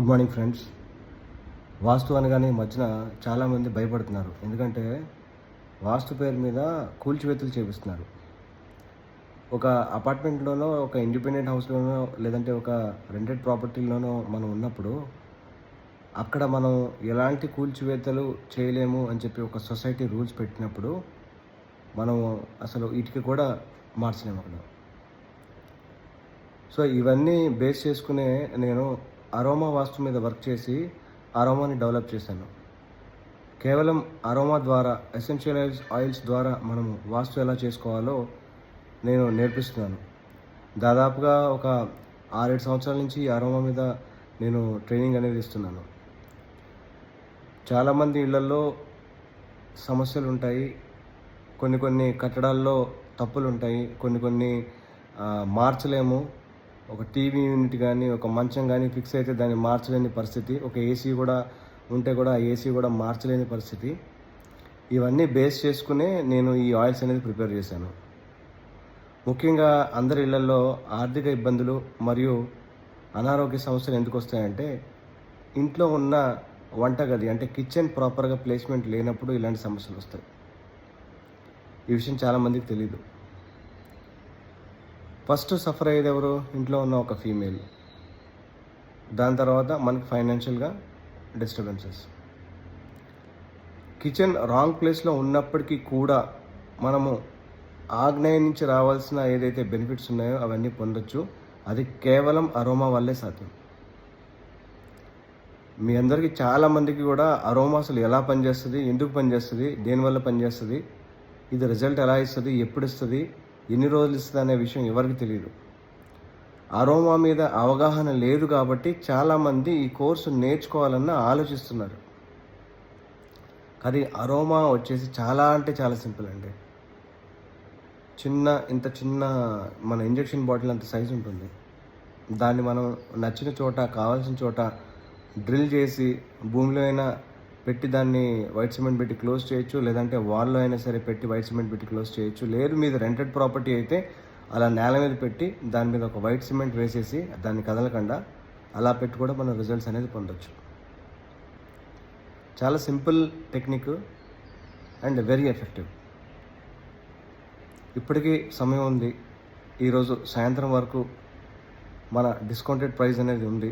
Good morning friends వాస్తు అనగానే ఈ మధ్యన చాలామంది భయపడుతున్నారు. ఎందుకంటే వాస్తు పేరు మీద కూల్చివేతలు చేపిస్తున్నారు. ఒక అపార్ట్మెంట్లోనో ఒక ఇండిపెండెంట్ హౌస్లోనో లేదంటే ఒక రెంటెడ్ ప్రాపర్టీలోనో మనం ఉన్నప్పుడు అక్కడ మనం ఎలాంటి కూల్చివేతలు చేయలేము అని చెప్పి ఒక సొసైటీ రూల్స్ పెట్టినప్పుడు మనం అసలు వీటికి కూడా మార్చలేము అక్కడ. సో ఇవన్నీ బేస్ చేసుకునే నేను అరోమా వాస్తు మీద వర్క్ చేసి అరోమాని డెవలప్ చేశాను. కేవలం అరోమా ద్వారా ఎసెన్షియల్ ఆయిల్స్ ద్వారా మనము వాస్తు ఎలా చేసుకోవాలో నేను నేర్పిస్తున్నాను. దాదాపుగా ఒక ఆరేడు సంవత్సరాల నుంచి ఈ అరోమా మీద నేను ట్రైనింగ్ అనేది ఇస్తున్నాను. చాలామంది ఇళ్ళల్లో సమస్యలు ఉంటాయి కొన్ని కొన్ని కట్టడాల్లో తప్పులు ఉంటాయి కొన్ని కొన్ని మార్చలేము. ఒక టీవీ యూనిట్ కానీ ఒక మంచం కానీ ఫిక్స్ అయితే దాన్ని మార్చలేని పరిస్థితి. ఒక ఏసీ కూడా ఉంటే కూడా ఆ ఏసీ కూడా మార్చలేని పరిస్థితి. ఇవన్నీ బేస్ చేసుకునే నేను ఈ ఆయిల్స్ అనేది ప్రిపేర్ చేశాను. ముఖ్యంగా అందరి ఇళ్ళలో ఆర్థిక ఇబ్బందులు మరియు అనారోగ్య సమస్యలు ఎందుకు వస్తాయంటే ఇంట్లో ఉన్న వంటగది అంటే కిచెన్ ప్రాపర్గా ప్లేస్మెంట్ లేనప్పుడు ఇలాంటి సమస్యలు వస్తాయి. ఈ విషయం చాలామందికి తెలియదు ఫస్ట్ సఫర్ అయ్యేది ఎవరు? ఇంట్లో ఉన్న ఒక ఫీమేల్ దాని తర్వాత మనకి ఫైనాన్షియల్గా డిస్టర్బెన్సెస్ కిచెన్ రాంగ్ ప్లేస్లో ఉన్నప్పటికీ కూడా మనము ఆగ్నేయ నుంచి రావాల్సిన ఏదైతే బెనిఫిట్స్ ఉన్నాయో అవన్నీ పొందొచ్చు. అది కేవలం అరోమా వల్లే సాధ్యం. మీ అందరికీ చాలా మందికి కూడా అరోమా అసలు ఎలా పనిచేస్తుంది? ఎందుకు పనిచేస్తుంది? దేనివల్ల పనిచేస్తుంది? ఇది రిజల్ట్ ఎలా ఇస్తుంది? ఎప్పుడు ఇస్తుంది? ఎన్ని రోజులు ఇస్తుంది అనే విషయం ఎవరికి తెలియదు అరోమా మీద అవగాహన లేదు కాబట్టి చాలామంది ఈ కోర్సు నేర్చుకోవాలన్న ఆలోచిస్తున్నారు. కానీ అరోమా వచ్చేసి చాలా అంటే చాలా సింపుల్ అండి. చిన్న ఇంత చిన్న మన ఇంజెక్షన్ బాటిల్ అంత సైజు ఉంటుంది. దాన్ని మనం నచ్చిన చోట కావాల్సిన చోట డ్రిల్ చేసి భూమిలో అయినా పెట్టి దాన్ని వైట్ సిమెంట్ పెట్టి క్లోజ్ చేయొచ్చు లేదంటే వాల్లో అయినా సరే పెట్టి వైట్ సిమెంట్ పెట్టి క్లోజ్ చేయొచ్చు. లేదు మీద రెంటెడ్ ప్రాపర్టీ అయితే అలా నేల మీద పెట్టి దాని మీద ఒక వైట్ సిమెంట్ వేసేసి దాన్ని కదలకుండా అలా పెట్టి కూడా మనం రిజల్ట్స్ అనేది పొందొచ్చు. చాలా simple technique and very effective. ఇప్పటికీ సమయం ఉంది. ఈరోజు సాయంత్రం వరకు మన డిస్కౌంటెడ్ ప్రైస్ అనేది ఉంది.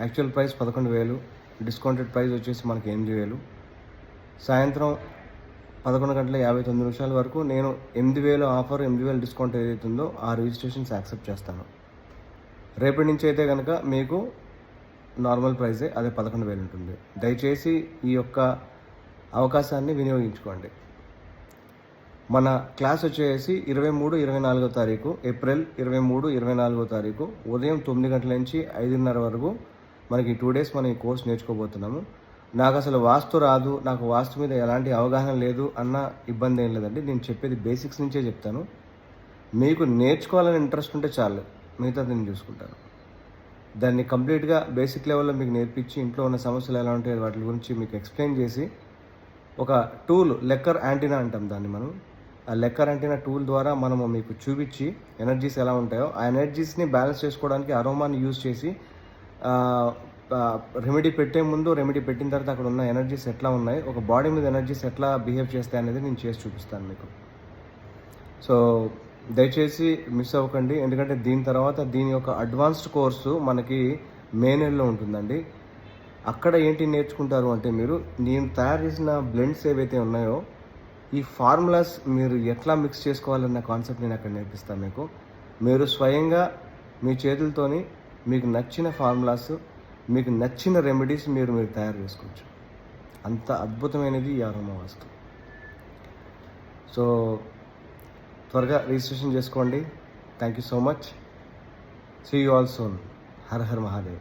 యాక్చువల్ ప్రైస్ పదకొండు వేలు. డిస్కౌంటెడ్ ప్రైస్ వచ్చేసి మనకి ఎనిమిది వేలు. సాయంత్రం పదకొండు గంటల యాభై తొమ్మిది నిమిషాల వరకు నేను ఎనిమిది వేలు ఆఫర్ ఎనిమిది వేలు డిస్కౌంట్ ఏదైతే ఉందో ఆ రిజిస్ట్రేషన్స్ యాక్సెప్ట్ చేస్తాను. రేపటి నుంచి అయితే కనుక మీకు నార్మల్ ప్రైజే అదే పదకొండు వేలు ఉంటుంది. దయచేసి ఈ యొక్క అవకాశాన్ని వినియోగించుకోండి. మన క్లాస్ వచ్చేసి ఇరవై మూడు ఇరవై నాలుగో తారీఖు ఏప్రిల్ ఇరవై మూడు ఇరవై నాలుగో తారీఖు ఉదయం తొమ్మిది గంటల నుంచి ఐదున్నర వరకు మనకి టూ డేస్ మనం ఈ కోర్స్ నేర్చుకోబోతున్నాము. నాకు అసలు వాస్తు రాదు నాకు వాస్తు మీద ఎలాంటి అవగాహన లేదు అన్న ఇబ్బంది ఏం లేదండి. నేను చెప్పేది బేసిక్స్ నుంచే చెప్తాను. మీకు నేర్చుకోవాలని ఇంట్రెస్ట్ ఉంటే చాలు మిగతా నేను చూసుకుంటాను. దాన్ని కంప్లీట్గా బేసిక్ లెవెల్లో మీకు నేర్పించి ఇంట్లో ఉన్న సమస్యలు ఎలా ఉంటాయో వాటి గురించి మీకు ఎక్స్ప్లెయిన్ చేసి ఒక టూల్ లెక్కర్ యాంటీనా అంటాం దాన్ని మనం. ఆ లెక్కర్ యాంటీనా టూల్ ద్వారా మనము మీకు చూపించి ఎనర్జీస్ ఎలా ఉంటాయో ఆ ఎనర్జీస్ని బ్యాలెన్స్ చేసుకోవడానికి అరోమాని యూజ్ చేసి రెమెడీ పెట్టే ముందు రెమెడీ పెట్టిన తర్వాత అక్కడ ఉన్న ఎనర్జీస్ ఎట్లా ఉన్నాయి ఒక బాడీ మీద ఎనర్జీస్ ఎట్లా బిహేవ్ చేస్తాయి అనేది నేను చేసి చూపిస్తాను మీకు. సో దయచేసి మిస్ అవ్వకండి ఎందుకంటే దీని తర్వాత దీని యొక్క అడ్వాన్స్డ్ కోర్సు మనకి మే నెలలో ఉంటుందండి. అక్కడ ఏంటి నేర్చుకుంటారు అంటే మీరు నేను తయారు చేసిన బ్లెండ్స్ ఏవైతే ఉన్నాయో ఈ ఫార్ములాస్ మీరు ఎట్లా మిక్స్ చేసుకోవాలన్న కాన్సెప్ట్ నేను అక్కడ నేర్పిస్తాను మీకు. మీరు స్వయంగా మీ చేతులతోని మీకు నచ్చిన ఫార్ములాస్ మీకు నచ్చిన రెమెడీస్ మీరు మీరు తయారు చేసుకోవచ్చు. అంత అద్భుతమైనది ఈ అరోమా వాస్తు సో త్వరగా రిజిస్ట్రేషన్ చేసుకోండి. Thank you so much see you all soon her హర్ మహాదేవ్